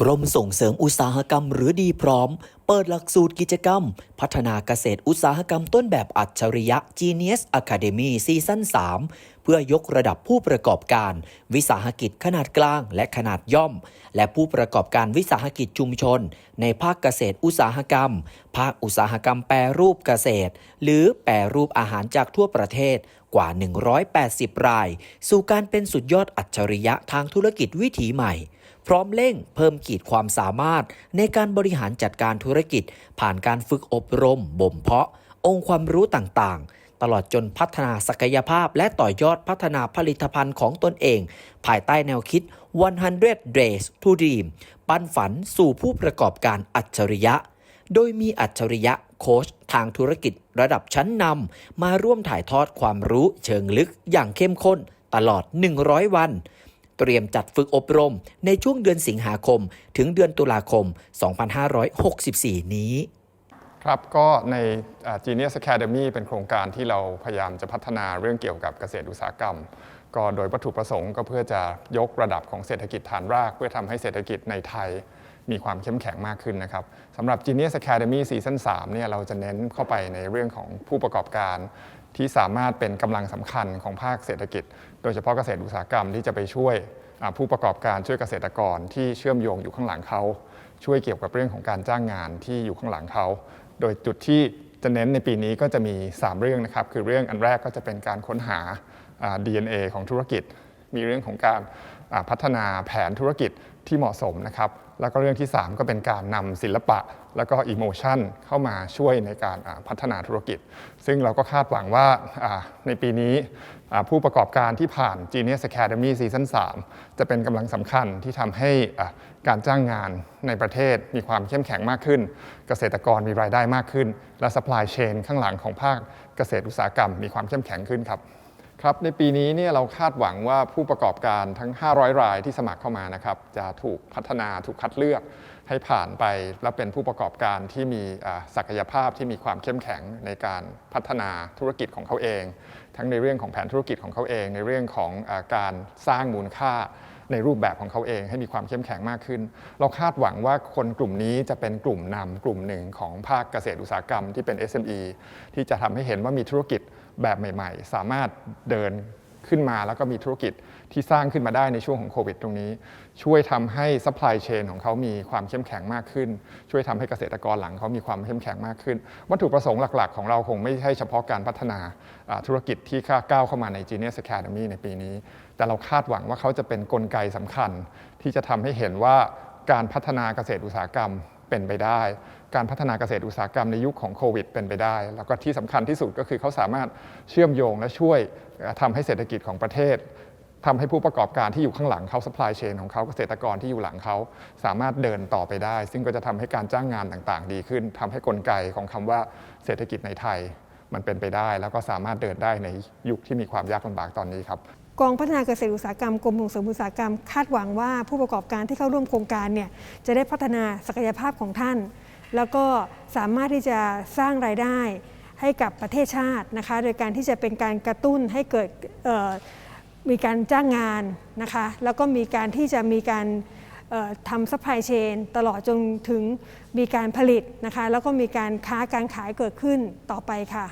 กรมส่งเสริมอุตสาหกรรมหรือดีพร้อม เปิดหลักสูตรกิจกรรม พัฒนาเกษตรอุตสาหกรรมต้นแบบอัจฉริยะ Genius Academy ซีซั่น3 เพื่อยกระดับผู้ประกอบการ วิสาหกิจขนาดกลางและขนาดย่อม และผู้ประกอบการวิสาหกิจชุมชน ในภาคเกษตรอุตสาหกรรม ภาคอุตสาหกรรมแปรรูปเกษตร หรือแปรรูปอาหารจากทั่วประเทศกว่า 180 ราย สู่การเป็นสุดยอดอัจฉริยะทางธุรกิจวิถีใหม่ พร้อมเร่งเพิ่มขีดความสามารถในการบริหารจัดการธุรกิจ ผ่านการฝึกอบรม บ่มเพาะ องค์ความรู้ต่างๆ ตลอดจนพัฒนาศักยภาพ และต่อยอดพัฒนาผลิตภัณฑ์ของตนเอง ภายใต้แนวคิด 100 Days to Dream ปั้นฝันสู่ผู้ประกอบการอัจฉริยะ โดยมีอัจฉริยะโค้ชทางธุรกิจระดับชั้นนำมาร่วมถ่ายทอดความรู้เชิงลึกอย่างเข้มข้นตลอด 100 วัน เตรียมจัดฝึกอบรม ในช่วงเดือนสิงหาคม ถึงเดือนตุลาคม 2564 นี้ครับก็ใน Genius Academy เป็นโครงการที่เราพยายามจะพัฒนาเรื่องเกี่ยวกับเกษตรอุตสาหกรรม ก็โดยวัตถุประสงค์ก็เพื่อจะยกระดับของเศรษฐกิจฐานราก เพื่อทำให้เศรษฐกิจในไทยมีความเข้มแข็งมากขึ้นนะครับสำหรับ Genius Academy ซีซั่น3เนี่ยเราจะเน้นเข้าไปในเรื่องของผู้ประกอบการ ที่สามารถเป็นกำลังสำคัญของภาคเศรษฐกิจ โดยเฉพาะเกษตรอุตสาหกรรมที่จะไปช่วยผู้ประกอบการช่วยเกษตรกรที่เชื่อมโยงอยู่ข้างหลังเขา ช่วยเกี่ยวกับเรื่องของการจ้างงานที่อยู่ข้างหลังเขา โดยจุดที่จะเน้นในปีนี้ก็จะมี 3 เรื่องนะครับ คือเรื่องอันแรกก็จะเป็นการค้นหาอ่า DNA ของธุรกิจ มีเรื่องของการพัฒนาแผนธุรกิจที่เหมาะสมนะครับแล้วก็เรื่องที่ 3 ก็เป็นการนำศิลปะ แล้วก็อิโมชันเข้ามาช่วยในการพัฒนาธุรกิจ ซึ่งเราก็คาดหวังว่าในปีนี้ผู้ประกอบการที่ผ่าน Genius Academy Season 3 จะเป็นกำลังสำคัญที่ทำให้การจ้างงานในประเทศมีความเข้มแข็งมากขึ้น เกษตรกรมีรายได้มากขึ้น และ supply chain ข้างหลังของภาคเกษตรอุตสาหกรรมมีความเข้มแข็งขึ้นครับ ครับในปีนี้เนี่ยเราคาดหวังว่าผู้ประกอบการทั้ง 500 รายที่สมัครเข้ามานะครับจะถูกพัฒนาถูกคัดเลือกให้ผ่านไป และเป็นผู้ประกอบการที่มีศักยภาพที่มีความเข้มแข็งในการพัฒนาธุรกิจของเขาเอง ทั้งในเรื่องของแผนธุรกิจของเขาเอง ในเรื่องของอการสร้างมูลค่าในรูปแบบของเขาเองให้มีความเข้มแข็งมากขึ้น เราคาดหวังว่าคนกลุ่มนี้จะเป็นกลุ่มนำกลุ่มหนึ่งของภาคเกษตรอุตสาหกรรมที่เป็น SME ที่จะทำให้เห็นว่ามีธุรกิจ แบบใหม่ ๆ สามารถเดินขึ้นมาแล้วก็มีธุรกิจที่สร้างขึ้นมาได้ในช่วงของโควิดตรงนี้ ช่วยทำให้ supply chain ของเขามีความเข้มแข็งมากขึ้น ช่วยทำให้เกษตรกรหลังเขามีความเข้มแข็งมากขึ้น วัตถุประสงค์หลัก ๆ ของเราคงไม่ใช่เฉพาะการพัฒนาธุรกิจที่ก้าวเข้ามาใน Genius Academy ในปีนี้ แต่เราคาดหวังว่าเขาจะเป็นนกลไกสำคัญ ที่จะทำให้เห็นว่าการพัฒนาเกษตรอุตสาหกรรม เป็นไปได้ การพัฒนาเกษตรอุตสาหกรรมในยุคของโควิด เป็นไปได้ แล้วก็ที่สำคัญที่สุดก็คือเขาสามารถเชื่อมโยงและช่วยทำให้เศรษฐกิจของประเทศทำให้ผู้ประกอบการที่อยู่ข้างหลังเขา supply chain ของเขาเกษตรกรที่อยู่หลังเขา สามารถเดินต่อไปได้ ซึ่งก็จะทำให้การจ้างงานต่างๆ ดีขึ้นทำให้กลไกของคำว่าเศรษฐกิจในไทย มันเป็นไปได้ แล้วก็สามารถเดินได้ในยุคที่มีความยากลำบากตอนนี้ครับ กองพัฒนาเกษตรอุตสาหกรรมกรมส่งเสริมอุตสาหกรรมคาดหวังว่าผู้ประกอบการที่เข้าร่วมโครงการเนี่ยจะได้พัฒนาศักยภาพของท่าน แล้วก็สามารถที่จะสร้างรายได้ให้กับประเทศชาตินะคะ โดยการที่จะเป็นการกระตุ้นให้เกิดมีการจ้างงานนะคะ แล้วก็มีการที่จะมีการทำซัพพลายเชนตลอดจนถึงมีการผลิตนะคะ แล้วก็มีการค้าการขายเกิดขึ้นต่อไปค่ะ